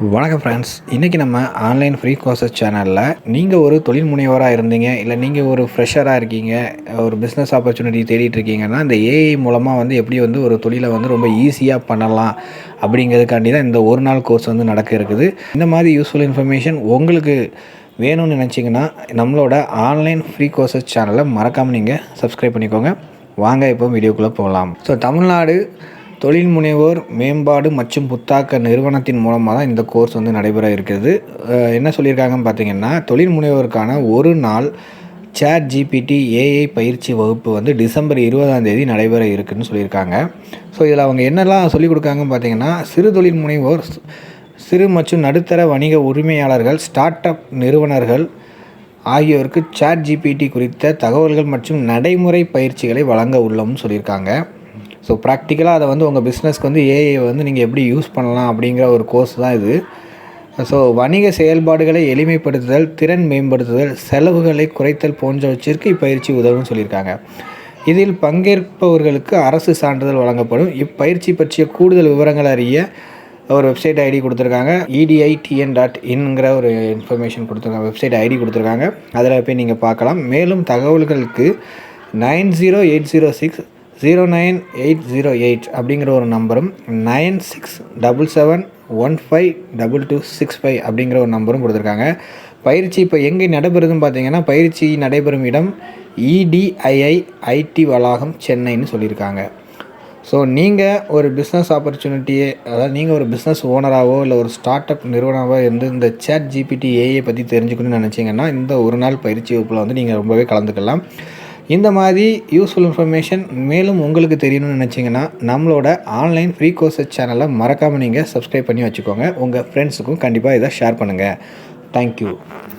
வணக்கம் ஃப்ரெண்ட்ஸ் இன்றைக்கி நம்ம ஆன்லைன் ஃப்ரீ கோர்சஸ் சேனலில் நீங்கள் ஒரு தொழில் முனைவராக இருந்தீங்க இல்லை நீங்கள் ஒரு ஃப்ரெஷராக இருக்கீங்க ஒரு பிஸ்னஸ் ஆப்பர்ச்சுனிட்டி தேடிட்டு இருக்கீங்கன்னா இந்த ஏஐ மூலமாக வந்து எப்படி வந்து ஒரு தொழிலை வந்து ரொம்ப ஈஸியாக பண்ணலாம் அப்படிங்கிறதுக்காண்டி தான் இந்த ஒரு நாள் கோர்ஸ் வந்து நடக்க இருக்குது. இந்த மாதிரி யூஸ்ஃபுல் இன்ஃபர்மேஷன் உங்களுக்கு வேணும்னு நினச்சிங்கன்னா நம்மளோட ஆன்லைன் ஃப்ரீ கோர்சஸ் சேனலை மறக்காமல் நீங்கள் சப்ஸ்கிரைப் பண்ணிக்கோங்க. வாங்க இப்போ வீடியோக்குள்ளே போகலாம். ஸோ தமிழ்நாடு தொழில் முனைவோர் மேம்பாடு மற்றும் புத்தாக்க நிறுவனத்தின் மூலமாக தான் இந்த கோர்ஸ் வந்து நடைபெற இருக்கிறது. என்ன சொல்லியிருக்காங்கன்னு பார்த்தீங்கன்னா தொழில் முனைவோருக்கான ஒரு நாள் சேட் ஜிபிடி ஏஐ பயிற்சி வகுப்பு வந்து டிசம்பர் இருபதாம் தேதி நடைபெற இருக்குன்னு சொல்லியிருக்காங்க. ஸோ இதில் அவங்க என்னெல்லாம் சொல்லிக் கொடுக்காங்கன்னு பார்த்தீங்கன்னா சிறு தொழில் முனைவோர் சிறு மற்றும் நடுத்தர வணிக உரிமையாளர்கள் ஸ்டார்ட் அப் நிறுவனர்கள் ஆகியோருக்கு சேட் ஜிபிடி குறித்த தகவல்கள் மற்றும் நடைமுறை பயிற்சிகளை வழங்க உள்ளோம்னு சொல்லியிருக்காங்க. ஸோ ப்ராக்டிக்கலாக அதை வந்து உங்கள் பிஸ்னஸ்க்கு வந்து ஏஐ வந்து நீங்கள் எப்படி யூஸ் பண்ணலாம் அப்படிங்கிற ஒரு கோர்ஸ் தான் இது. ஸோ வணிக செயல்பாடுகளை எளிமைப்படுத்துதல் திறன் மேம்படுத்துதல் செலவுகளை குறைத்தல் போன்றவற்றிற்கு இப்பயிற்சி உதவும் சொல்லியிருக்காங்க. இதில் பங்கேற்பவர்களுக்கு அரசு சான்றிதழ் வழங்கப்படும். இப்பயிற்சி பற்றிய கூடுதல் விவரங்கள் அறிய ஒரு வெப்சைட் ஐடி கொடுத்துருக்காங்க. இடிஐடிஎன் டாட் இன்ங்கிற ஒரு இன்ஃபர்மேஷன் கொடுத்துருக்காங்க. வெப்சைட் ஐடி கொடுத்துருக்காங்க. அதில் போய் நீங்கள் பார்க்கலாம். மேலும் தகவல்களுக்கு nine zero eight zero six zero nine eight zero eight அப்படிங்கிற ஒரு நம்பரும் nine six double seven one five double two six five அப்படிங்கிற ஒரு நம்பரும் கொடுத்துருக்காங்க. பயிற்சி இப்போ எங்கே நடைபெறுதுன்னு பார்த்தீங்கன்னா பயிற்சி நடைபெறும் இடம் இடிஐஐ ஐடி வளாகம் சென்னைன்னு சொல்லியிருக்காங்க. ஸோ நீங்கள் ஒரு பிஸ்னஸ் ஆப்பர்ச்சுனிட்டியே அதாவது நீங்கள் ஒரு பிஸ்னஸ் ஓனராகவோ இல்லை ஒரு ஸ்டார்ட் அப் நிறுவனமாக இருந்து இந்த சேட் ஜிபிடி ஏஐ பற்றி தெரிஞ்சுக்கணும்னு நினச்சிங்கன்னா இந்த ஒரு நாள் பயிற்சி வகுப்பில் வந்து நீங்கள் ரொம்பவே கலந்துக்கலாம். இந்த மாதிரி யூஸ்ஃபுல் இன்ஃபர்மேஷன் மேலும் உங்களுக்கு தெரியணும்னு நினச்சிங்கன்னா நம்மளோட ஆன்லைன் ஃப்ரீ கோர்சஸ் சேனலை மறக்காமல் நீங்கள் சப்ஸ்கிரைப் பண்ணி வச்சுக்கோங்க. உங்கள் ஃப்ரெண்ட்ஸுக்கும் கண்டிப்பாக இதை ஷேர் பண்ணுங்கள் தேங்க்யூ